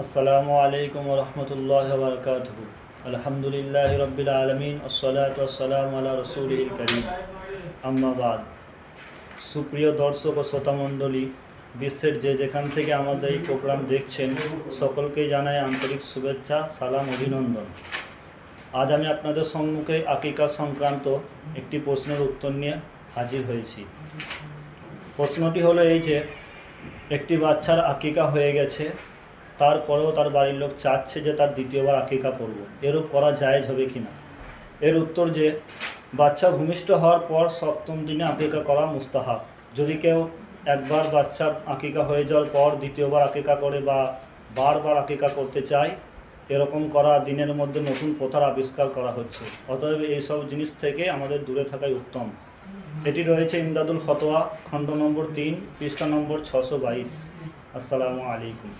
আসসালামু আলাইকুম রহমতুল্লাহ বরকাত আলহামদুলিল্লাহ রবিল আলমিন, আসসালাত আসসালাম আল্লাহ রসুল করিম। আম্মাবাদ সুপ্রিয় দর্শক ও শ্রোতামণ্ডলী বিশ্বের যে যেখান থেকে আমাদের এই প্রোগ্রাম দেখছেন, সকলকেই জানাই আন্তরিক শুভেচ্ছা, সালাম, অভিনন্দন। আজ আমি আপনাদের সম্মুখে আকিকা সংক্রান্ত একটি প্রশ্নের উত্তর নিয়ে হাজির হয়েছি। প্রশ্নটি হলো এই যে, একটি বাচ্চার আকিকা হয়ে গেছে তারপরেও তার বাড়ির লোক চাচ্ছে যে তার দ্বিতীয়বার আকিকা করব এরূপ করা জায়েজ হবে কি না? এর উত্তর যে, বাচ্চা ভূমিষ্ঠ হওয়ার পর সপ্তম দিনে আকিকা করা মুস্তাহাব। যদি কেউ একবার বাচ্চা আকিকা হয়ে যাওয়ার পর দ্বিতীয়বার আকিকা করে বা বারবার আকিকা করতে চায়, এরকম করা দিনের মধ্যে নতুন প্রথার আবিষ্কার করা হচ্ছে। অতএব এইসব জিনিস থেকে আমাদের দূরে থাকাই উত্তম। এটি রয়েছে ইমদাদুল ফতোয়া, খণ্ড নম্বর তিন, পৃষ্ঠা নম্বর ছশো বাইশ। আসসালামু আলাইকুম।